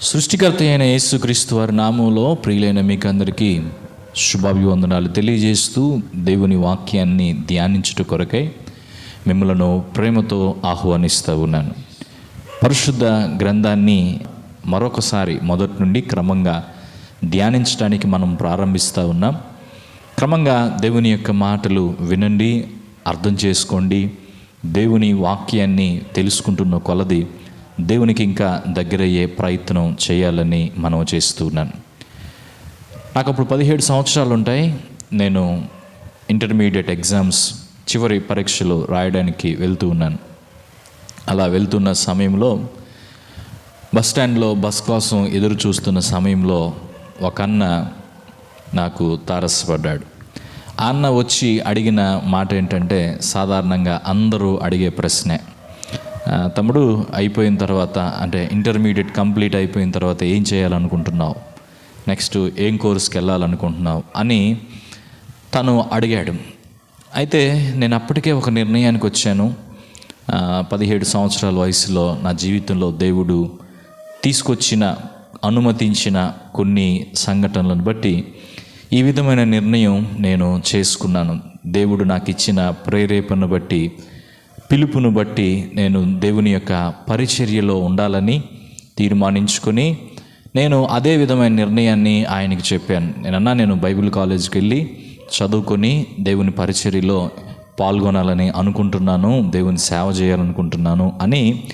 సృష్టికర్త అయిన యేసుక్రీస్తు వారి నామంలో ప్రియులైన మీకు అందరికీ శుభాభివందనాలు తెలియజేస్తూ దేవుని వాక్యాన్ని ధ్యానించుట కొరకై మిమ్మలను ప్రేమతో ఆహ్వానిస్తూ ఉన్నాను. పరిశుద్ధ గ్రంథాన్ని మరొకసారి మొదటి నుండి క్రమంగా ధ్యానించడానికి మనం ప్రారంభిస్తూ ఉన్నాం. క్రమంగా దేవుని యొక్క మాటలు వినండి అర్థం చేసుకోండి దేవుని వాక్యాన్ని తెలుసుకుంటున్న కొలది దేవునికి ఇంకా దగ్గరయ్యే ప్రయత్నం చేయాలని మనం చేస్తున్నాను నాకు అప్పుడు పదిహేడు సంవత్సరాలు ఉంటాయి నేను ఇంటర్మీడియట్ ఎగ్జామ్స్ చివరి పరీక్షలు రాయడానికి వెళ్తూ ఉన్నాను. అలా వెళ్తున్న సమయంలో బస్ స్టాండ్లో బస్ కోసం ఎదురు చూస్తున్న సమయంలో ఒక అన్న నాకు తారసపడ్డాడు. ఆ అన్న వచ్చి అడిగిన మాట ఏంటంటే సాధారణంగా అందరూ అడిగే ప్రశ్నే. తమ్ముడు అయిపోయిన తర్వాత అంటే ఇంటర్మీడియట్ కంప్లీట్ అయిపోయిన తర్వాత ఏం చేయాలనుకుంటున్నావు? నెక్స్ట్ ఏం కోర్స్కి వెళ్ళాలనుకుంటున్నావు? అని తను అడిగాడు. అయితే నేను అప్పటికే ఒక నిర్ణయానికి వచ్చాను. పదిహేడు సంవత్సరాల వయసులో నా జీవితంలో దేవుడు తీసుకొచ్చిన అనుమతించిన కొన్ని సంఘటనలను బట్టి ఈ విధమైన నిర్ణయం నేను చేసుకున్నాను. దేవుడు నాకు ఇచ్చిన ప్రేరేపణను బట్టి పిలుపును బట్టి నేను దేవుని యొక్క పరిచర్యలో ఉండాలని తీర్మానించుకొని నేను అదే విధమైన నిర్ణయాన్ని ఆయనకి చెప్పాను. నేనన్నా నేను బైబిల్ కాలేజ్కి వెళ్ళి చదువుకొని దేవుని పరిచర్యలో పాల్గొనాలని అనుకుంటున్నాను దేవుని సేవ చేయాలనుకుంటున్నాను అని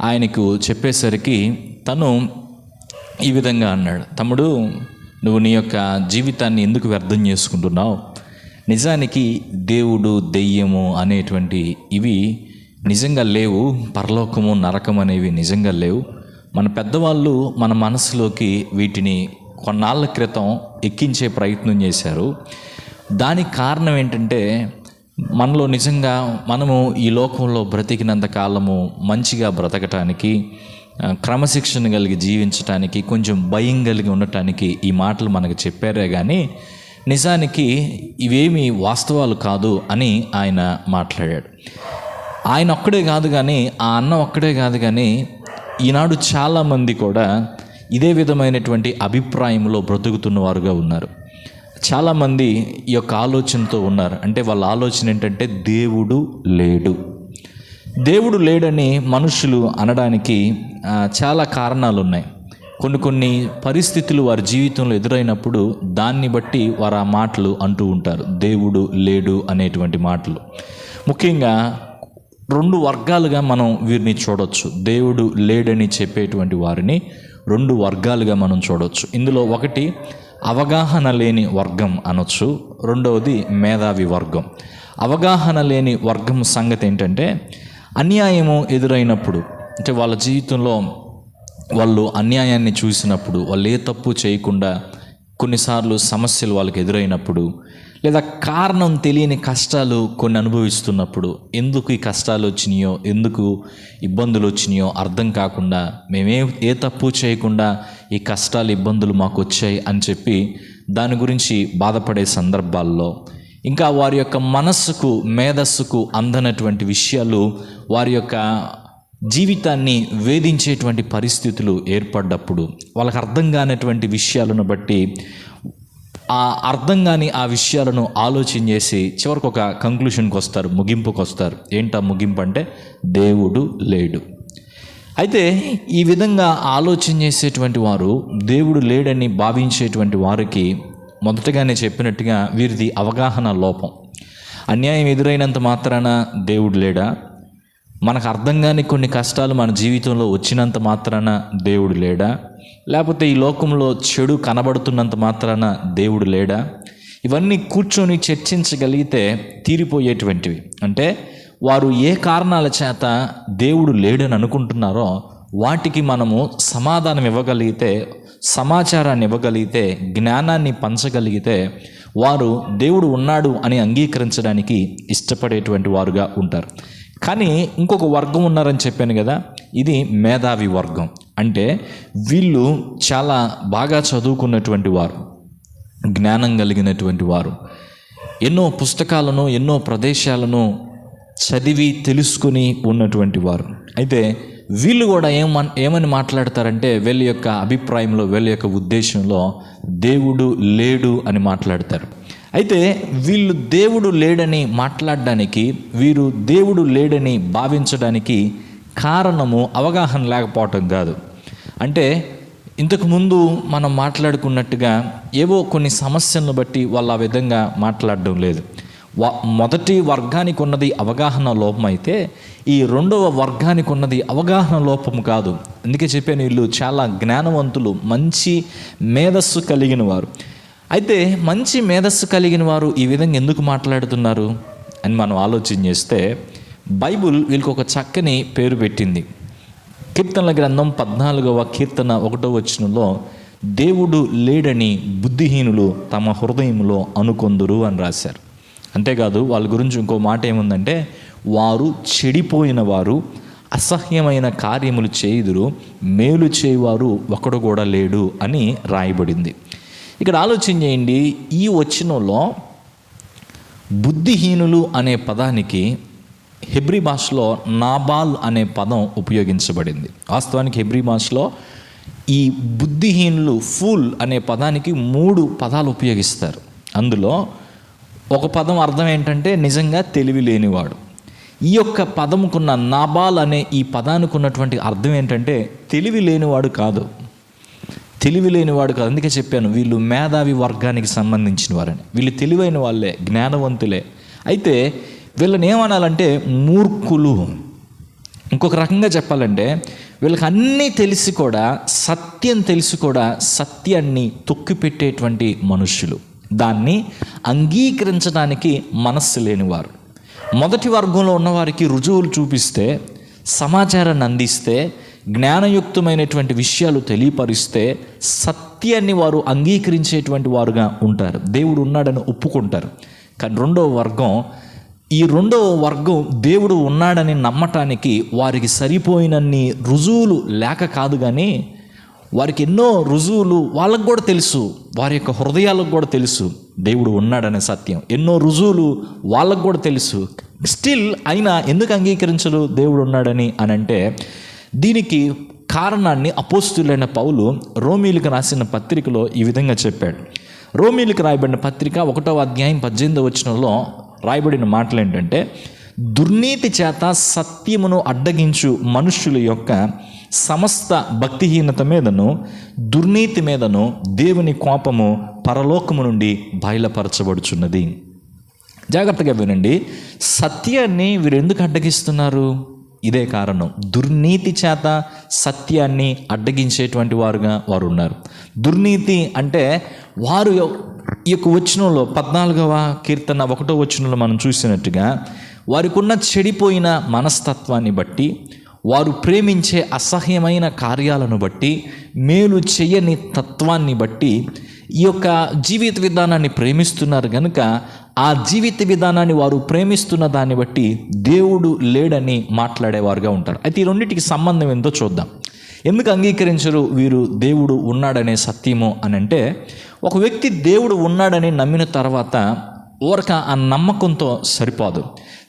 ఆయనకు చెప్పేసరికి తను ఈ విధంగా అన్నాడు. తమ్ముడు నువ్వు నీ యొక్క జీవితాన్ని ఎందుకు వ్యర్థం చేసుకుంటున్నావు? నిజానికి దేవుడు దెయ్యము అనేటువంటి ఇవి నిజంగా లేవు పరలోకము నరకం అనేవి నిజంగా లేవు. మన పెద్దవాళ్ళు మన మనసులోకి వీటిని కొన్నాళ్ళ క్రితం ఎక్కించే ప్రయత్నం చేశారు. దానికి కారణం ఏంటంటే మనలో నిజంగా మనము ఈ లోకంలో బ్రతికినంత కాలము మంచిగా బ్రతకటానికి క్రమశిక్షణ కలిగి జీవించటానికి కొంచెం భయం కలిగి ఉండటానికి ఈ మాటలు మనకు చెప్పారే కానీ నిజానికి ఇవేమి వాస్తవాలు కాదు అని ఆయన మాట్లాడాడు. ఆయన ఒక్కడే కాదు కానీ ఆ అన్న ఒక్కడే కాదు కానీ ఈనాడు చాలామంది కూడా ఇదే విధమైనటువంటి అభిప్రాయంలో బ్రతుకుతున్న వారుగా ఉన్నారు. చాలామంది ఈ యొక్క ఆలోచనతో ఉన్నారు. అంటే వాళ్ళ ఆలోచన ఏంటంటే దేవుడు లేడు. దేవుడు లేడని మనుషులు అనడానికి చాలా కారణాలు ఉన్నాయి కొన్ని కొన్ని పరిస్థితులు వారి జీవితంలో ఎదురైనప్పుడు దాన్ని బట్టి వారు ఆ మాటలు అంటూ ఉంటారు. దేవుడు లేడు అనేటువంటి మాటలు. ముఖ్యంగా రెండు వర్గాలుగా మనం వీరిని చూడొచ్చు. దేవుడు లేడని చెప్పేటువంటి వారిని రెండు వర్గాలుగా మనం చూడొచ్చు. ఇందులో ఒకటి అవగాహన లేని వర్గం అనొచ్చు. రెండవది మేధావి వర్గం. అవగాహన లేని వర్గం సంగతి ఏంటంటే అన్యాయము ఎదురైనప్పుడు అంటే వాళ్ళ జీవితంలో వాళ్ళు అన్యాయాన్ని చూసినప్పుడు వాళ్ళు ఏ తప్పు చేయకుండా కొన్నిసార్లు సమస్యలు వాళ్ళకి ఎదురైనప్పుడు లేదా కారణం తెలియని కష్టాలు కొన్ని అనుభవిస్తున్నప్పుడు ఎందుకు ఈ కష్టాలు వచ్చినాయో ఎందుకు ఇబ్బందులు వచ్చినాయో అర్థం కాకుండా మేమే ఏ తప్పు చేయకుండా ఈ కష్టాలు ఇబ్బందులు మాకు వచ్చాయి అని చెప్పి దాని గురించి బాధపడే సందర్భాల్లో ఇంకా వారి యొక్క మనస్సుకు మేధస్సుకు అందనటువంటి విషయాలు వారి యొక్క జీవితాన్ని వేధించేటువంటి పరిస్థితులు ఏర్పడ్డప్పుడు వాళ్ళకి అర్థం కానటువంటి విషయాలను బట్టి ఆ అర్థం కాని ఆ విషయాలను ఆలోచన చేసి చివరికి ఒక కంక్లూషన్కి వస్తారు ముగింపుకు వస్తారు. ఏంటా ముగింపు అంటే దేవుడు లేడు. అయితే ఈ విధంగా ఆలోచన చేసేటువంటి వారు దేవుడు లేడని భావించేటువంటి వారికి మొదటగానే చెప్పినట్టుగా వీరిది అవగాహన లోపం. అన్యాయం ఎదురైనంత మాత్రాన దేవుడు లేడా? మనకు అర్థం కాని కొన్ని కష్టాలు మన జీవితంలో వచ్చినంత మాత్రాన దేవుడు లేడా? లేకపోతే ఈ లోకంలో చెడు కనబడుతున్నంత మాత్రాన దేవుడు లేడా? ఇవన్నీ కూర్చొని చర్చించగలిగితే తీరిపోయేటువంటివి. అంటే వారు ఏ కారణాల చేత దేవుడు లేడని అనుకుంటున్నారో వాటికి మనము సమాధానం ఇవ్వగలిగితే సమాచారాన్ని ఇవ్వగలిగితే జ్ఞానాన్ని పంచగలిగితే వారు దేవుడు ఉన్నాడు అని అంగీకరించడానికి ఇష్టపడేటువంటి వారుగా ఉంటారు. కానీ ఇంకొక వర్గం ఉన్నారని చెప్పాను కదా ఇది మేధావి వర్గం. అంటే వీళ్ళు చాలా బాగా చదువుకున్నటువంటి వారు జ్ఞానం కలిగినటువంటి వారు. ఎన్నో పుస్తకాలను ఎన్నో ప్రదేశాలను చదివి తెలుసుకుని ఉన్నటువంటి వారు. అయితే వీళ్ళు కూడా ఏమన్ ఏమని మాట్లాడతారంటే వీళ్ళ యొక్క అభిప్రాయంలో వీళ్ళ యొక్క ఉద్దేశంలో దేవుడు లేడు అని మాట్లాడతారు. అయితే వీళ్ళు దేవుడు లేడని మాట్లాడడానికి వీరు దేవుడు లేడని భావించడానికి కారణము అవగాహన లేకపోవటం కాదు. అంటే ఇంతకుముందు మనం మాట్లాడుకున్నట్టుగా ఏవో కొన్ని సమస్యలను బట్టి వాళ్ళు ఆ విధంగా మాట్లాడడం లేదు. మొదటి వర్గానికి ఉన్నది అవగాహన లోపం అయితే ఈ రెండవ వర్గానికి ఉన్నది అవగాహన లోపం కాదు. అందుకే చెప్పాను వీళ్ళు చాలా జ్ఞానవంతులు మంచి మేధస్సు కలిగిన వారు. అయితే మంచి మేధస్సు కలిగిన వారు ఈ విధంగా ఎందుకు మాట్లాడుతున్నారు అని మనం ఆలోచన చేస్తే బైబుల్ వీళ్ళకి ఒక చక్కని పేరు పెట్టింది. కీర్తనల గ్రంథం పద్నాలుగవ కీర్తన ఒకటో వచనంలో దేవుడు లేడని బుద్ధిహీనులు తమ హృదయంలో అనుకొందురు అని రాశారు. అంతేకాదు వాళ్ళ గురించి ఇంకో మాట ఏముందంటే వారు చెడిపోయిన వారు అసహ్యమైన కార్యములు చేయుదురు మేలు చేయువారు ఒకడు కూడా లేడు అని రాయబడింది. ఇక్కడ ఆలోచన చేయండి ఈ వచనంలో బుద్ధిహీనులు అనే పదానికి హెబ్రి భాషలో నాబాల్ అనే పదం ఉపయోగించబడింది. వాస్తవానికి హెబ్రి భాషలో ఈ బుద్ధిహీనులు ఫూల్ అనే పదానికి మూడు పదాలు ఉపయోగిస్తారు. అందులో ఒక పదం అర్థం ఏంటంటే నిజంగా తెలివి లేనివాడు. ఈ యొక్క పదముకున్న నాబాల్ అనే ఈ పదానికి ఉన్నటువంటి అర్థం ఏంటంటే తెలివి లేనివాడు కాదు. తెలివి లేనివాడు కాదు. అందుకే చెప్పాను వీళ్ళు మేధావి వర్గానికి సంబంధించిన వారని. వీళ్ళు తెలివైన వాళ్ళే జ్ఞానవంతులే. అయితే వీళ్ళని ఏమనాలంటే మూర్ఖులు. ఇంకొక రకంగా చెప్పాలంటే వీళ్ళకి అన్నీ తెలిసి కూడా సత్యం తెలిసి కూడా సత్యాన్ని తొక్కిపెట్టేటువంటి మనుష్యులు దాన్ని అంగీకరించడానికి మనస్సు లేనివారు. మొదటి వర్గంలో ఉన్నవారికి రుజువులు చూపిస్తే సమాచారాన్ని అందిస్తే జ్ఞానయుక్తమైనటువంటి విషయాలు తెలియపరిస్తే సత్యాన్ని వారు అంగీకరించేటువంటి వారుగా ఉంటారు. దేవుడు ఉన్నాడని ఒప్పుకుంటారు. కానీ రెండవ వర్గం ఈ రెండవ వర్గం దేవుడు ఉన్నాడని నమ్మటానికి వారికి సరిపోయినన్ని రుజువులు లేక కాదు కానీ వారికి ఎన్నో రుజువులు వాళ్ళకు కూడా తెలుసు. వారి యొక్క హృదయాలకు కూడా తెలుసు దేవుడు ఉన్నాడనే సత్యం. ఎన్నో రుజువులు వాళ్ళకు కూడా తెలుసు. స్టిల్ అయినా ఎందుకు అంగీకరించరు దేవుడు ఉన్నాడని అని అంటే దీనికి కారణాన్ని అపోస్తులైన పౌలు రోమీలకు రాసిన పత్రికలో ఈ విధంగా చెప్పాడు. రోమీలకు రాయబడిన పత్రిక ఒకటో అధ్యాయం పద్దెనిమిదో వచనంలో రాయబడిన మాటలు ఏంటంటే దుర్నీతి చేత సత్యమును అడ్డగించు మనుష్యుల యొక్క సమస్త భక్తిహీనత మీదను దుర్నీతి మీదను దేవుని కోపము పరలోకము నుండి బయలుపరచబడుచున్నది. జాగ్రత్తగా వినండి. సత్యాన్ని వీరు ఎందుకు అడ్డగిస్తున్నారు? ఇదే కారణం. దుర్నీతి చేత సత్యాన్ని అడ్డగించేటువంటి వారుగా వారు ఉన్నారు. దుర్నీతి అంటే వారు ఈ యొక్క వచనంలో పద్నాలుగవ కీర్తన ఒకటో వచనంలో మనం చూసినట్టుగా వారికి ఉన్న చెడిపోయిన మనస్తత్వాన్ని బట్టి వారు ప్రేమించే అసహ్యమైన కార్యాలను బట్టి మేలు చేయని తత్వాన్ని బట్టి ఈ యొక్క జీవిత విధానాన్ని ప్రేమిస్తున్నారు కనుక ఆ జీవిత విధానాన్ని వారు ప్రేమిస్తున్న దాన్ని బట్టి దేవుడు లేడని మాట్లాడేవారుగా ఉంటారు. అయితే ఈ రెండింటికి సంబంధం ఏందో చూద్దాం. ఎందుకు అంగీకరించరు వీరు దేవుడు ఉన్నాడనే సత్యము అని అంటే ఒక వ్యక్తి దేవుడు ఉన్నాడని నమ్మిన తర్వాత ఊరక ఆ నమ్మకంతో సరిపోదు.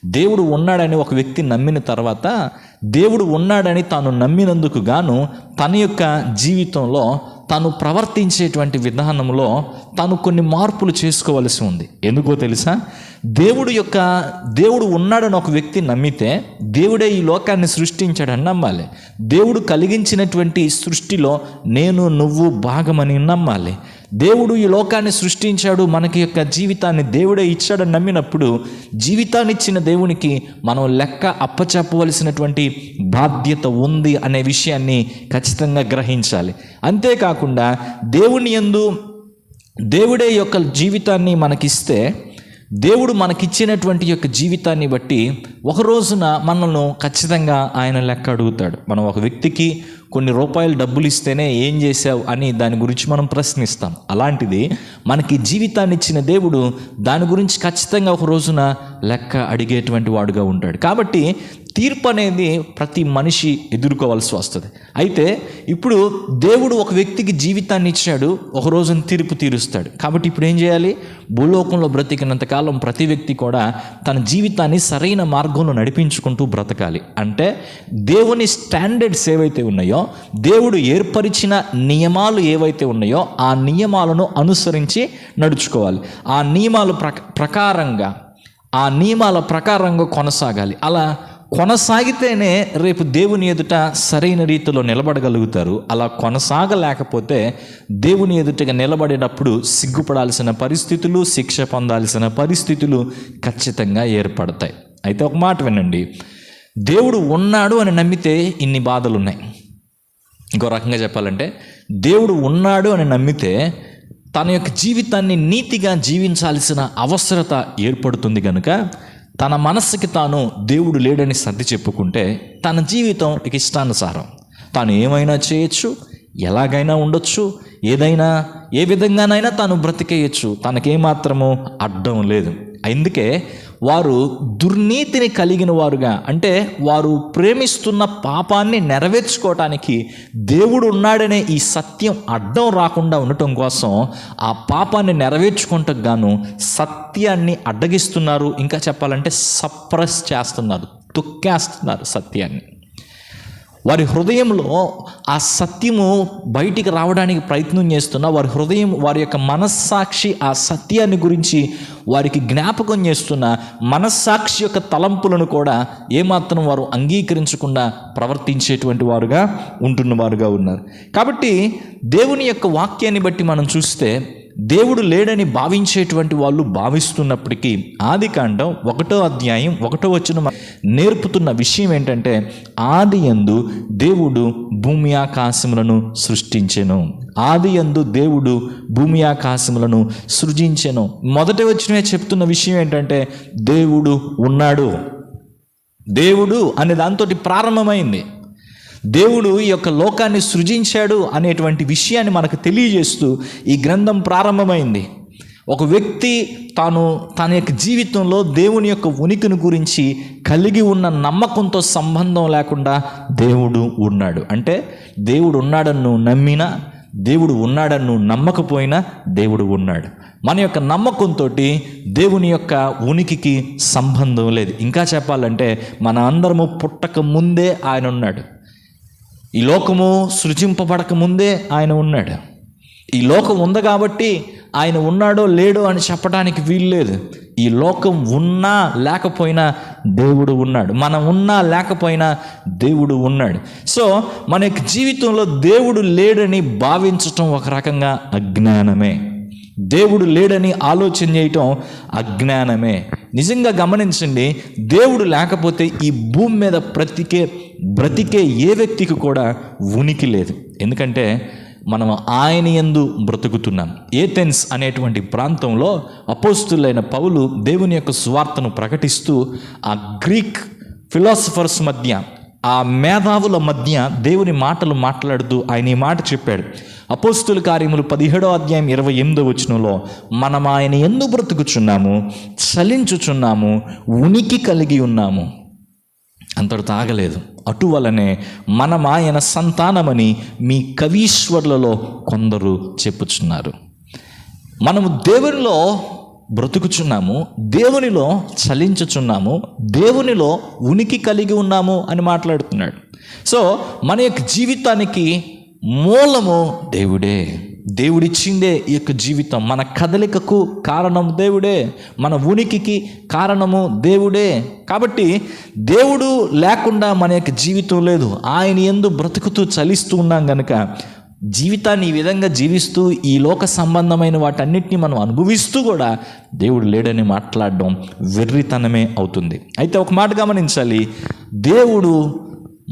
దేవుడు ఉన్నాడని ఒక వ్యక్తి నమ్మిన తర్వాత దేవుడు ఉన్నాడని తాను నమ్మినందుకు గాను తన యొక్క జీవితంలో తను ప్రవర్తించేటువంటి విధానంలో తను కొన్ని మార్పులు చేసుకోవలసి ఉంది. ఎందుకో తెలుసా? దేవుడు యొక్క దేవుడు ఉన్నాడని ఒక వ్యక్తి నమ్మితే దేవుడే ఈ లోకాన్ని సృష్టించాడని నమ్మాలి. దేవుడు కలిగించినటువంటి సృష్టిలో నేను నువ్వు భాగమని నమ్మాలి. దేవుడు ఈ లోకాన్ని సృష్టించాడు మనకి యొక్క జీవితాన్ని దేవుడే ఇచ్చాడని నమ్మినప్పుడు జీవితాన్ని ఇచ్చిన దేవునికి మనం లెక్క అప్పచెప్పవలసినటువంటి బాధ్యత ఉంది అనే విషయాన్ని ఖచ్చితంగా గ్రహించాలి. అంతేకాకుండా దేవుని యందు దేవుడే యొక్క జీవితాన్ని మనకిస్తే దేవుడు మనకిచ్చినటువంటి యొక్క జీవితాన్ని బట్టి ఒక రోజున మనల్ని ఖచ్చితంగా ఆయన లెక్క అడుగుతాడు. మనం ఒక వ్యక్తికి కొన్ని రూపాయలు డబ్బులు ఇస్తేనే ఏం చేసావు అని దాని గురించి మనం ప్రశ్నిస్తాం. అలాంటిది మనకి జీవితాన్ని ఇచ్చిన దేవుడు దాని గురించి ఖచ్చితంగా ఒక రోజున లెక్క అడిగేటువంటి వాడుగా ఉంటాడు. కాబట్టి తీర్పు అనేది ప్రతి మనిషి ఎదుర్కోవాల్సి వస్తుంది. అయితే ఇప్పుడు దేవుడు ఒక వ్యక్తికి జీవితాన్ని ఇచ్చాడు ఒక రోజున తీర్పు తీరుస్తాడు. కాబట్టి ఇప్పుడు ఏం చేయాలి? భూలోకంలో బ్రతికినంతకాలం ప్రతి వ్యక్తి కూడా తన జీవితాన్ని సరైన మార్గంలో నడిపించుకుంటూ బ్రతకాలి. అంటే దేవుని స్టాండర్డ్స్ ఏవైతే ఉన్నాయో దేవుడు ఏర్పరిచిన నియమాలు ఏవైతే ఉన్నాయో ఆ నియమాలను అనుసరించి నడుచుకోవాలి. ఆ నియమాలు ప్రక ప్రకారంగా ఆ నియమాల ప్రకారంగా కొనసాగాలి. అలా కొనసాగితేనే రేపు దేవుని ఎదుట సరైన రీతిలో నిలబడగలుగుతారు. అలా కొనసాగలేకపోతే దేవుని ఎదుటగా నిలబడేటప్పుడు సిగ్గుపడాల్సిన పరిస్థితులు శిక్ష పొందాల్సిన పరిస్థితులు ఖచ్చితంగా ఏర్పడతాయి. అయితే ఒక మాట వినండి. దేవుడు ఉన్నాడు అని నమ్మితే ఇన్ని బాధలు ఉన్నాయి ఇంకో రకంగా చెప్పాలంటే దేవుడు ఉన్నాడు అని నమ్మితే తన యొక్క జీవితాన్ని నీతిగా జీవించాల్సిన అవసరత ఏర్పడుతుంది కనుక తన మనస్సుకి తాను దేవుడు లేడని సర్ది చెప్పుకుంటే తన జీవితం ఇక ఇష్టానుసారం. తాను ఏమైనా చేయొచ్చు ఎలాగైనా ఉండొచ్చు ఏదైనా ఏ విధంగానైనా తాను బ్రతికేయచ్చు. తనకేమాత్రము అడ్డం లేదు. అందుకే వారు దుర్నీతిని కలిగిన వారుగా అంటే వారు ప్రేమిస్తున్న పాపాన్ని నెరవేర్చుకోవటానికి దేవుడు ఉన్నాడనే ఈ సత్యం అడ్డం రాకుండా ఉండటం కోసం ఆ పాపాన్ని నెరవేర్చుకుంటకు గాను సత్యాన్ని అడ్డగిస్తున్నారు. ఇంకా చెప్పాలంటే సప్రెస్ చేస్తున్నారు తొక్కేస్తున్నారు సత్యాన్ని. వారి హృదయంలో ఆ సత్యము బయటికి రావడానికి ప్రయత్నం చేస్తున్న వారి హృదయం వారి యొక్క మనస్సాక్షి ఆ సత్యాన్ని గురించి వారికి జ్ఞాపకం చేస్తున్న మనస్సాక్షి యొక్క తలంపులను కూడా ఏమాత్రం వారు అంగీకరించకుండా ప్రవర్తించేటువంటి వారుగా ఉంటున్న వారుగా ఉన్నారు. కాబట్టి దేవుని యొక్క వాక్యాన్ని బట్టి మనం చూస్తే దేవుడు లేడని భావించేటువంటి వాళ్ళు భావిస్తున్నప్పటికీ ఆది కాండం ఒకటో అధ్యాయం ఒకటో వచ్చిన నేర్పుతున్న విషయం ఏంటంటే ఆది యందు దేవుడు భూమి ఆకాశములను సృష్టించెను. ఆది ఎందు దేవుడు భూమి ఆకాశములను సృజించెను. మొదటి వచ్చినవే చెప్తున్న విషయం ఏంటంటే దేవుడు ఉన్నాడు. దేవుడు అనే దాంతో ప్రారంభమైంది. దేవుడు ఈ యొక్క లోకాన్ని సృజించాడు అనేటువంటి విషయాన్ని మనకు తెలియజేస్తూ ఈ గ్రంథం ప్రారంభమైంది. ఒక వ్యక్తి తాను తన యొక్క జీవితంలో దేవుని యొక్క ఉనికిని గురించి కలిగి ఉన్న నమ్మకంతో సంబంధం లేకుండా దేవుడు ఉన్నాడు. అంటే దేవుడు ఉన్నాడని నువ్వు నమ్మినా దేవుడు ఉన్నాడని నువ్వు నమ్మకపోయినా దేవుడు ఉన్నాడు. మన యొక్క నమ్మకంతో దేవుని యొక్క ఉనికికి సంబంధం లేదు. ఇంకా చెప్పాలంటే మన అందరము పుట్టక ముందే ఆయన ఉన్నాడు. ఈ లోకము సృజింపబడక ముందే ఆయన ఉన్నాడు. ఈ లోకం ఉంది కాబట్టి ఆయన ఉన్నాడో లేడో అని చెప్పడానికి వీల్లేదు ఈ లోకం ఉన్నా లేకపోయినా దేవుడు ఉన్నాడు. మనం ఉన్నా లేకపోయినా దేవుడు ఉన్నాడు. సో మన యొక్క జీవితంలో దేవుడు లేడని భావించటం ఒక రకంగా అజ్ఞానమే. దేవుడు లేడని ఆలోచన చేయటం అజ్ఞానమే. నిజంగా గమనించండి దేవుడు లేకపోతే ఈ భూమి మీద బ్రతికే బ్రతికే ఏ వ్యక్తికి కూడా ఉనికి లేదు. ఎందుకంటే మనం ఆయన ఎందు బ్రతుకుతున్నాం. ఏథెన్స్ అనేటువంటి ప్రాంతంలో అపోస్తులైన పౌలు దేవుని యొక్క స్వార్థను ప్రకటిస్తూ ఆ గ్రీక్ ఫిలాసఫర్స్ మధ్య ఆ మేధావుల మధ్య దేవుని మాటలు మాట్లాడుతూ ఆయన ఈ మాట చెప్పాడు. అపోస్తుల కార్యములు పదిహేడో అధ్యాయం ఇరవై ఎనిమిదో వచనంలో మనం ఆయన ఎందు బ్రతుకుచున్నాము చలించుచున్నాము ఉనికి కలిగి ఉన్నాము. అంతటి తాగలేదు అటువలనే మనం ఆయన సంతానమని మీ కవీశ్వర్లలో కొందరు చెప్పుచున్నారు. మనము దేవునిలో బ్రతుకుచున్నాము దేవునిలో చలించుచున్నాము దేవునిలో ఉనికి కలిగి ఉన్నాము అని మాట్లాడుతున్నాడు. సో మన యొక్క జీవితానికి మూలము దేవుడే. దేవుడిచ్చిందే ఈ యొక్క జీవితం. మన కదలికకు కారణం దేవుడే. మన ఉనికికి కారణము దేవుడే. కాబట్టి దేవుడు లేకుండా మన యొక్క జీవితం లేదు. ఆయన ఎందు బ్రతుకుతూ చలిస్తూ ఉన్నాం కనుక జీవితాన్ని ఈ విధంగా జీవిస్తూ ఈ లోక సంబంధమైన వాటన్నిటిని మనం అనుభవిస్తూ కూడా దేవుడు లేడని మాట్లాడడం వెర్రితనమే అవుతుంది. అయితే ఒక మాట గమనించాలి. దేవుడు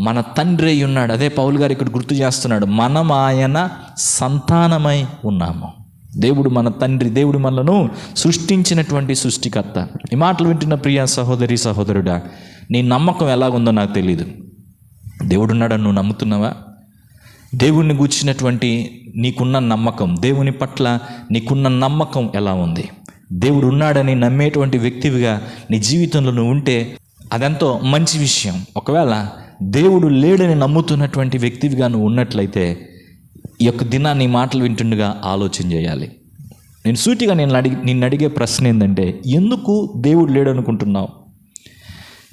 మన తండ్రి అయి ఉన్నాడు. అదే పౌల్ గారు ఇక్కడ గుర్తు చేస్తున్నాడు. మనం ఆయన సంతానమై ఉన్నాము. దేవుడు మన తండ్రి దేవుడు మనను సృష్టించినటువంటి సృష్టికర్త. ఈ మాటలు వింటున్న ప్రియ సహోదరి సహోదరుడా నీ నమ్మకం ఎలాగుందో నాకు తెలియదు దేవుడున్నాడని నువ్వు నమ్ముతున్నావా? దేవుణ్ణి గూర్చినటువంటి నీకున్న నమ్మకం దేవుని పట్ల నీకున్న నమ్మకం ఎలా ఉంది? దేవుడు ఉన్నాడని నమ్మేటువంటి వ్యక్తివిగా నీ జీవితంలో నువ్వు ఉంటే అదెంతో మంచి విషయం. ఒకవేళ దేవుడు లేడని నమ్ముతున్నటువంటి వ్యక్తివిగా నువ్వు ఉన్నట్లయితే ఈ యొక్క దినాన్ని మాటలు వింటుండగా ఆలోచన చేయాలి. నేను సూటిగా నేను అడిగి నిన్ను అడిగే ప్రశ్న ఏంటంటే ఎందుకు దేవుడు లేడనుకుంటున్నావు?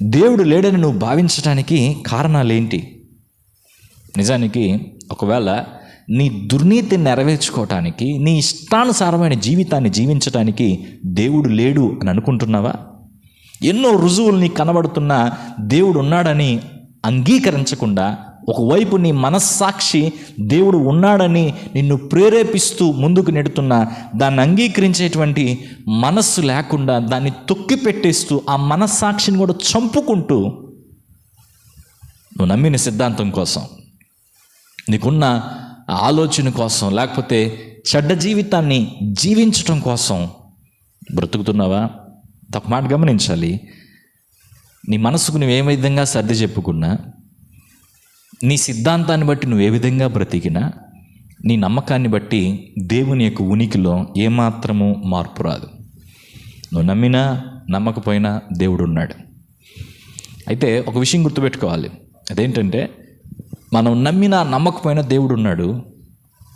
దేవుడు లేడని నువ్వు భావించడానికి కారణాలు ఏంటి నిజానికి ఒకవేళ నీ దుర్నీతిని నెరవేర్చుకోవటానికి నీ ఇష్టానుసారమైన జీవితాన్ని జీవించటానికి దేవుడు లేడు అని అనుకుంటున్నావా? ఎన్నో రుజువులు నీకు కనబడుతున్నా దేవుడు ఉన్నాడని అంగీకరించకుండా ఒకవైపు నీ మనస్సాక్షి దేవుడు ఉన్నాడని నిన్ను ప్రేరేపిస్తూ ముందుకు నెడుతున్నా దాన్ని అంగీకరించేటువంటి మనస్సు లేకుండా దాన్ని తొక్కి పెట్టేస్తూ ఆ మనస్సాక్షిని కూడా చంపుకుంటూ నువ్వు నమ్మిన సిద్ధాంతం కోసం నీకున్న ఆలోచన కోసం లేకపోతే చెడ్డ జీవితాన్ని జీవించటం కోసం బ్రతుకుతున్నావా? తప్ప మాట గమనించాలి. నీ మనసుకు నువ్వు ఏ విధంగా సర్ది చెప్పుకున్నా నీ సిద్ధాంతాన్ని బట్టి నువ్వు ఏ విధంగా బ్రతికినా నీ నమ్మకాన్ని బట్టి దేవుని యొక్క ఉనికిలో ఏమాత్రము మార్పు రాదు. నువ్వు నమ్మినా నమ్మకపోయినా దేవుడు ఉన్నాడు అయితే ఒక విషయం గుర్తుపెట్టుకోవాలి. అదేంటంటే మనం నమ్మినా నమ్మకపోయినా దేవుడు ఉన్నాడు.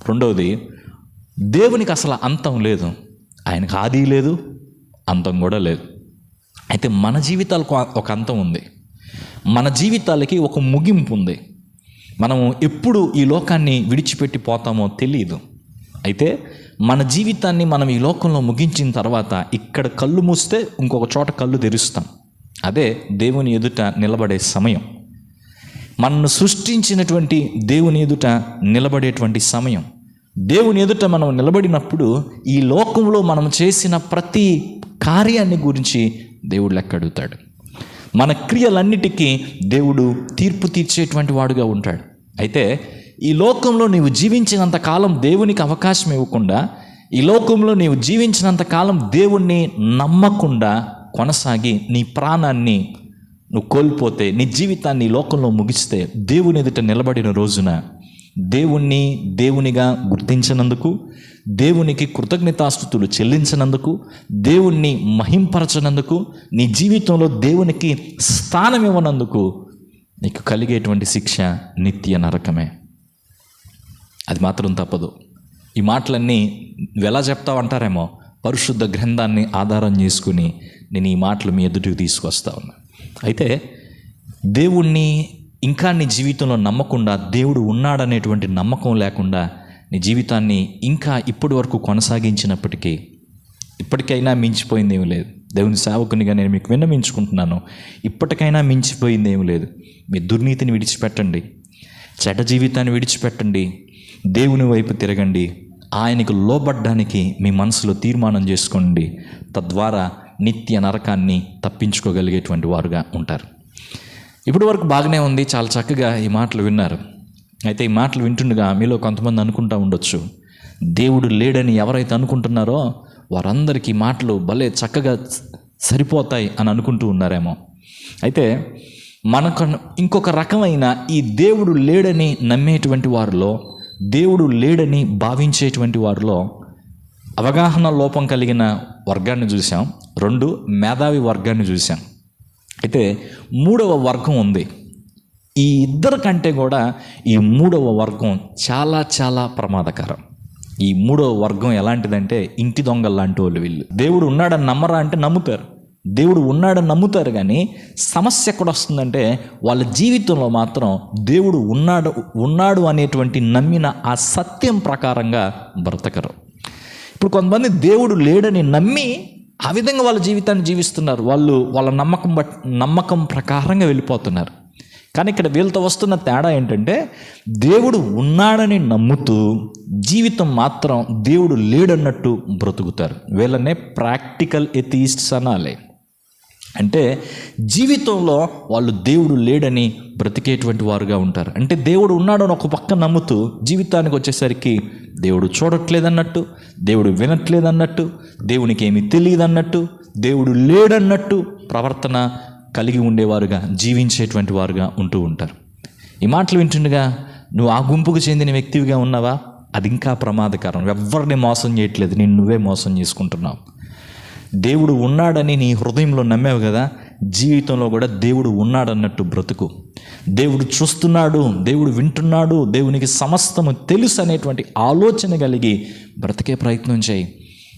రెండవది దేవునికి అసలు అంతం లేదు. ఆయనకు ఆది లేదు అంతం కూడా లేదు. అయితే మన జీవితాలకు ఒక అంతం ఉంది. మన జీవితాలకి ఒక ముగింపు ఉంది. మనము ఎప్పుడు ఈ లోకాన్ని విడిచిపెట్టి పోతామో తెలియదు అయితే మన జీవితాన్ని మనం ఈ లోకంలో ముగించిన తర్వాత ఇక్కడ కళ్ళు మూస్తే ఇంకొక చోట కళ్ళు తెరుస్తాం. అదే దేవుని ఎదుట నిలబడే సమయం. మనను సృష్టించినటువంటి దేవుని ఎదుట నిలబడేటువంటి సమయం. దేవుని ఎదుట మనం నిలబడినప్పుడు ఈ లోకంలో మనం చేసిన ప్రతి కార్యాన్ని గురించి దేవుడు లెక్క అడుగుతాడు. మన క్రియలన్నిటికీ దేవుడు తీర్పు తీర్చేటువంటి వాడుగా ఉంటాడు. అయితే ఈ లోకంలో నీవు జీవించినంత కాలం దేవునికి అవకాశం ఇవ్వకుండా ఈ లోకంలో నీవు జీవించినంత కాలం దేవుణ్ణి నమ్మకుండా కొనసాగి నీ ప్రాణాన్ని నువ్వు కోల్పోతే నీ జీవితాన్ని లోకంలో ముగిస్తే దేవుని ఎదుట నిలబడిన రోజున దేవుణ్ణి దేవునిగా గుర్తించినందుకు దేవునికి కృతజ్ఞతాస్థుతులు చెల్లించినందుకు దేవుణ్ణి మహింపరచనందుకు నీ జీవితంలో దేవునికి స్థానం ఇవ్వనందుకు నీకు కలిగేటువంటి శిక్ష నిత్య నరకమే. అది మాత్రం తప్పదు. ఈ మాటలన్నీ ఎలా ఎలా చెప్తావంటారేమో పరిశుద్ధ గ్రంథాన్ని ఆధారం చేసుకుని నేను ఈ మాటలు మీ ఎదుటికి తీసుకొస్తా ఉన్నా. అయితే దేవుణ్ణి ఇంకా నీ జీవితంలో నమ్మకుండా దేవుడు ఉన్నాడనేటువంటి నమ్మకం లేకుండా నీ జీవితాన్ని ఇంకా ఇప్పటి వరకు కొనసాగించినప్పటికీ ఇప్పటికైనా మించిపోయింది ఏమి లేదు. దేవుని సేవకునిగా నేను మీకు విన్నమించుకుంటున్నాను ఇప్పటికైనా మించిపోయింది ఏమి లేదు. మీ దుర్నీతిని విడిచిపెట్టండి. చెడ్డ జీవితాన్ని విడిచిపెట్టండి. దేవుని వైపు తిరగండి. ఆయనకు లోబడ్డానికి మీ మనసులో తీర్మానం చేసుకోండి. తద్వారా నిత్య నరకాన్ని తప్పించుకోగలిగేటువంటి వారుగా ఉంటారు. ఇప్పటి వరకు బాగానే ఉంది చాలా చక్కగా ఈ మాటలు విన్నారు. అయితే ఈ మాటలు వింటుండగా మీలో కొంతమంది అనుకుంటా ఉండొచ్చు. దేవుడు లేడని ఎవరైతే అనుకుంటున్నారో వారందరికీ ఈ మాటలు భలే చక్కగా సరిపోతాయి అని అనుకుంటూ ఉన్నారేమో. అయితే మనకు ఇంకొక రకమైన ఈ దేవుడు లేడని నమ్మేటువంటి వారిలో దేవుడు లేడని భావించేటువంటి వారిలో అవగాహన లోపం కలిగిన వర్గాన్ని చూసాం రెండు మేధావి వర్గాన్ని చూసాం అయితే మూడవ వర్గం ఉంది. ఈ ఇద్దరు కంటే కూడా ఈ మూడవ వర్గం చాలా చాలా ప్రమాదకరం. ఈ మూడవ వర్గం ఎలాంటిదంటే ఇంటి దొంగలు లాంటి వాళ్ళు వీళ్ళు. దేవుడు ఉన్నాడని నమ్మరా అంటే నమ్ముతారు. దేవుడు ఉన్నాడని నమ్ముతారు కానీ సమస్య ఎక్కడ వస్తుందంటే వాళ్ళ జీవితంలో మాత్రం దేవుడు ఉన్నాడు ఉన్నాడు అనేటువంటి నమ్మిన ఆ సత్యం ప్రకారంగా బ్రతకరు. ఇప్పుడు కొంతమంది దేవుడు లేడని నమ్మి ఆ విధంగా వాళ్ళ జీవితాన్ని జీవిస్తున్నారు. వాళ్ళు వాళ్ళ నమ్మకం బట్ నమ్మకం ప్రకారంగా వెళ్ళిపోతున్నారు. కానీ ఇక్కడ వీళ్ళతో వస్తున్న తేడా ఏంటంటే దేవుడు ఉన్నాడని నమ్ముతూ జీవితం మాత్రం దేవుడు లేడన్నట్టు బ్రతుకుతారు. వీళ్ళనే ప్రాక్టికల్ ఎథీస్ట్స్ అనాలి. అంటే జీవితంలో వాళ్ళు దేవుడు లేడని బ్రతికేటువంటి వారుగా ఉంటారు. అంటే దేవుడు ఉన్నాడని ఒక పక్క నమ్ముతూ జీవితానికి వచ్చేసరికి దేవుడు చూడట్లేదన్నట్టు దేవుడు వినట్లేదన్నట్టు దేవునికి ఏమీ తెలియదన్నట్టు దేవుడు లేడన్నట్టు ప్రవర్తన కలిగి ఉండేవారుగా జీవించేటువంటి వారుగా ఉంటూ ఉంటారు. ఈ మాటలు వింటుండగా నువ్వు ఆ గుంపుకు చెందిన వ్యక్తివిగా ఉన్నావా? అది ఇంకా ప్రమాదకరం. ఎవరిని మోసం చేయట్లేదు. నేను నువ్వే మోసం చేసుకుంటున్నావు. దేవుడు ఉన్నాడని నీ హృదయంలో నమ్మావు కదా జీవితంలో కూడా దేవుడు ఉన్నాడన్నట్టు బ్రతుకు. దేవుడు చూస్తున్నాడు దేవుడు వింటున్నాడు దేవునికి సమస్తము తెలుసు అనేటువంటి ఆలోచన కలిగి బ్రతికే ప్రయత్నం చేయి.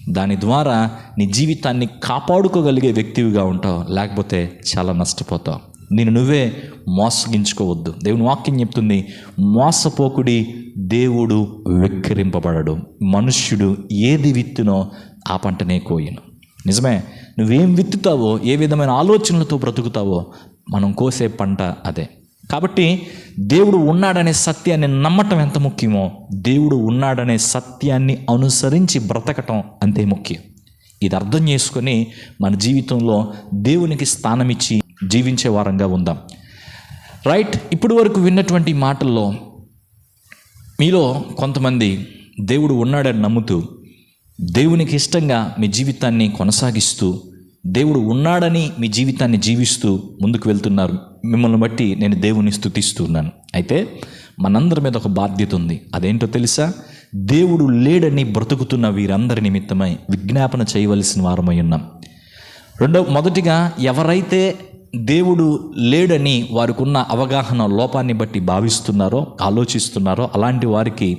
దాని ద్వారా నీ జీవితాన్ని కాపాడుకోగలిగే వ్యక్తివిగా ఉంటావు లేకపోతే చాలా నష్టపోతావు. నేను నువ్వే మోసగించుకోవద్దు. దేవుని వాక్యం చెప్తుంది మోసపోకుడి దేవుడు వెక్కిరింపబడడు. మనుష్యుడు ఏది విత్తునో ఆ పంటనే కోయను. నిజమే. నువ్వేం విత్తుతావో ఏ విధమైన ఆలోచనలతో బ్రతుకుతావో మనం కోసే పంట అదే. కాబట్టి దేవుడు ఉన్నాడనే సత్యాన్ని నమ్మటం ఎంత ముఖ్యమో దేవుడు ఉన్నాడనే సత్యాన్ని అనుసరించి బ్రతకటం అంతే ముఖ్యం. ఇది అర్థం చేసుకొని మన జీవితంలో దేవునికి స్థానం ఇచ్చి జీవించే వారంగా ఉందాం. రైట్ ఇప్పటి వరకు విన్నటువంటి మాటల్లో మీలో కొంతమంది దేవుడు ఉన్నాడని నమ్ముతూ దేవునికి ఇష్టంగా మీ జీవితాన్ని కొనసాగిస్తూ దేవుడు ఉన్నాడని మీ జీవితాన్ని జీవిస్తూ ముందుకు వెళ్తున్నారు. మిమ్మల్ని బట్టి నేను దేవుని స్థుతిస్తున్నాను అయితే మనందరి మీద ఒక బాధ్యత ఉంది. అదేంటో తెలుసా? దేవుడు లేడని బ్రతుకుతున్న వీరందరి నిమిత్తమై విజ్ఞాపన చేయవలసిన వారమై ఉన్నాం. రెండవ మొదటిగా ఎవరైతే దేవుడు లేడని వారికి ఉన్న అవగాహన లోపాన్ని బట్టి భావిస్తున్నారో ఆలోచిస్తున్నారో అలాంటి వారికి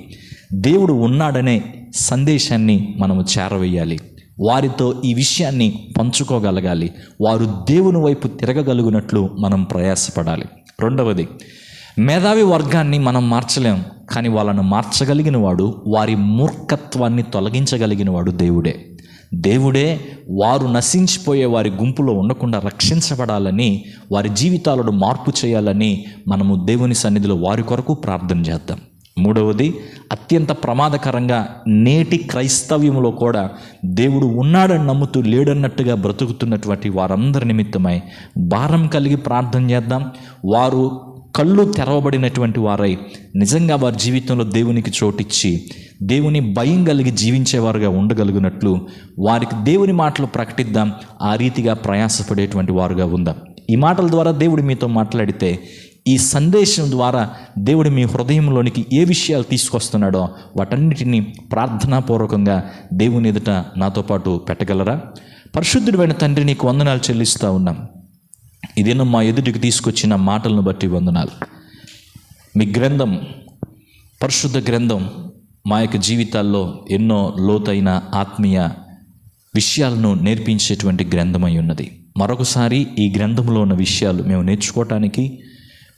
దేవుడు ఉన్నాడనే సందేశాన్ని మనము చేరవేయాలి. వారితో ఈ విషయాన్ని పంచుకోగలగాలి. వారు దేవుని వైపు తిరగగలుగునట్లు మనం ప్రయాసపడాలి. రెండవది మేధావి వర్గాన్ని మనం మార్చలేం కానీ వాళ్ళను మార్చగలిగిన వాడు వారి మూర్ఖత్వాన్ని తొలగించగలిగిన వాడు దేవుడే. దేవుడే వారు నశించిపోయే వారి గుంపులో ఉండకుండా రక్షించబడాలని వారి జీవితాలను మార్పు చేయాలని మనము దేవుని సన్నిధిలో వారి కొరకు ప్రార్థన చేద్దాం. మూడవది అత్యంత ప్రమాదకరంగా నేటి క్రైస్తవ్యంలో కూడా దేవుడు ఉన్నాడని నమ్ముతూ లేడన్నట్టుగా బ్రతుకుతున్నటువంటి వారందరి నిమిత్తమై భారం కలిగి ప్రార్థన చేద్దాం. వారు కళ్ళు తెరవబడినటువంటి వారై నిజంగా వారి జీవితంలో దేవునికి చోటిచ్చి దేవుని భయం కలిగి జీవించేవారుగా ఉండగలిగినట్లు వారికి దేవుని మాటలు ప్రకటిద్దాం. ఆ రీతిగా ప్రయాసపడేటువంటి వారుగా ఉందాం. ఈ మాటల ద్వారా దేవుడు మీతో మాట్లాడితే ఈ సందేశం ద్వారా దేవుడు మీ హృదయంలోనికి ఏ విషయాలు తీసుకొస్తున్నాడో వాటన్నిటినీ ప్రార్థనాపూర్వకంగా దేవుని ఎదుట నాతో పాటు పెట్టగలరా? పరిశుద్ధుడైన తండ్రి నీకు వందనాలు చెల్లిస్తూ ఉన్నాం. ఇదేనో మా ఎదుటికి తీసుకొచ్చిన మాటలను బట్టి వందనాలు. మీ గ్రంథం పరిశుద్ధ గ్రంథం మా యొక్క జీవితాల్లో ఎన్నో లోతైన ఆత్మీయ విషయాలను నేర్పించేటువంటి గ్రంథమై ఉన్నది. మరొకసారి ఈ గ్రంథంలో ఉన్న విషయాలు మేము నేర్చుకోవటానికి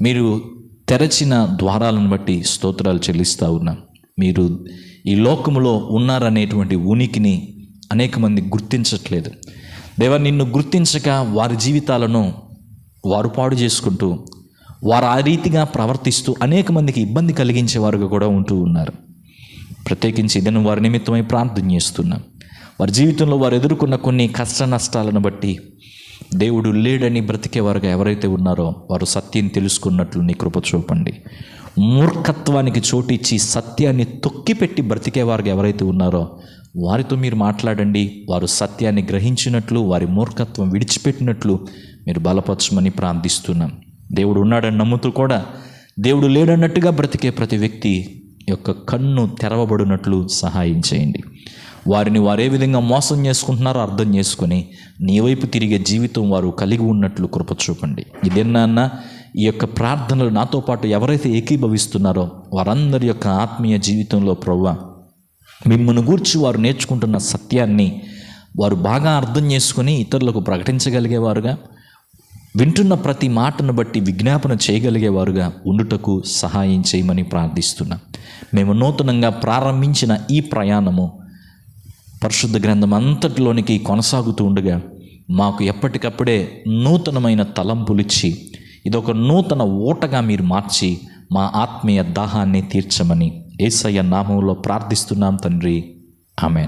మీరు తెరచిన ద్వారాలను బట్టి స్తోత్రాలు చెల్లిస్తూ ఉన్నాం. మీరు ఈ లోకములో ఉన్నారనేటువంటి ఉనికిని అనేక మంది గుర్తించట్లేదు. దేవ నిన్ను గుర్తించక వారి జీవితాలను వారు పాడు చేసుకుంటూ వారు ఆ రీతిగా ప్రవర్తిస్తూ అనేక మందికి ఇబ్బంది కలిగించేవారుగా కూడా ఉంటూ ఉన్నారు. ప్రత్యేకించి ఇదను వారి నిమిత్తమై ప్రార్థన చేస్తున్నాం. వారి జీవితంలో వారు ఎదుర్కొన్న కొన్ని కష్ట నష్టాలను బట్టి దేవుడు లేడని బ్రతికేవారుగా ఎవరైతే ఉన్నారో వారు సత్యం తెలుసుకున్నట్లు నీ కృప చూపండి. మూర్ఖత్వానికి చోటిచ్చి సత్యాన్ని తొక్కిపెట్టి బ్రతికేవారుగా ఎవరైతే ఉన్నారో వారితో మీరు మాట్లాడండి. వారు సత్యాన్ని గ్రహించినట్లు వారి మూర్ఖత్వం విడిచిపెట్టినట్లు మీరు బలపరచమని ప్రార్థిస్తున్నాం. దేవుడు ఉన్నాడని నమ్ముతూ కూడా దేవుడు లేడన్నట్టుగా బ్రతికే ప్రతి వ్యక్తి యొక్క కన్ను తెరవబడినట్లు సహాయం చేయండి. వారిని వారు ఏ విధంగా మోసం చేసుకుంటున్నారో అర్థం చేసుకొని నీ వైపు తిరిగే జీవితం వారు కలిగి ఉన్నట్లు కృప చూపండి. ఇదేనా ఈ యొక్క ప్రార్థనలు నాతో పాటు ఎవరైతే ఏకీభవిస్తున్నారో వారందరి యొక్క ఆత్మీయ జీవితంలో ప్రవ్వ మిమ్మల్ని గూర్చి వారు నేర్చుకుంటున్న సత్యాన్ని వారు బాగా అర్థం చేసుకుని ఇతరులకు ప్రకటించగలిగేవారుగా వింటున్న ప్రతి మాటను బట్టి విజ్ఞాపన చేయగలిగేవారుగా ఉండుటకు సహాయం చేయమని ప్రార్థిస్తున్నాం. మేము నూతనంగా ప్రారంభించిన ఈ ప్రయాణము పరిశుద్ధ గ్రంథం అంతటిలోనికి కొనసాగుతూ ఉండగా మాకు ఎప్పటికప్పుడే నూతనమైన తలంపులిచ్చి ఇదొక నూతన ఓటగా మీరు మార్చి మా ఆత్మీయ దాహాన్ని తీర్చమని ఏసయ్య నామంలో ప్రార్థిస్తున్నాం తండ్రి. ఆమెన్.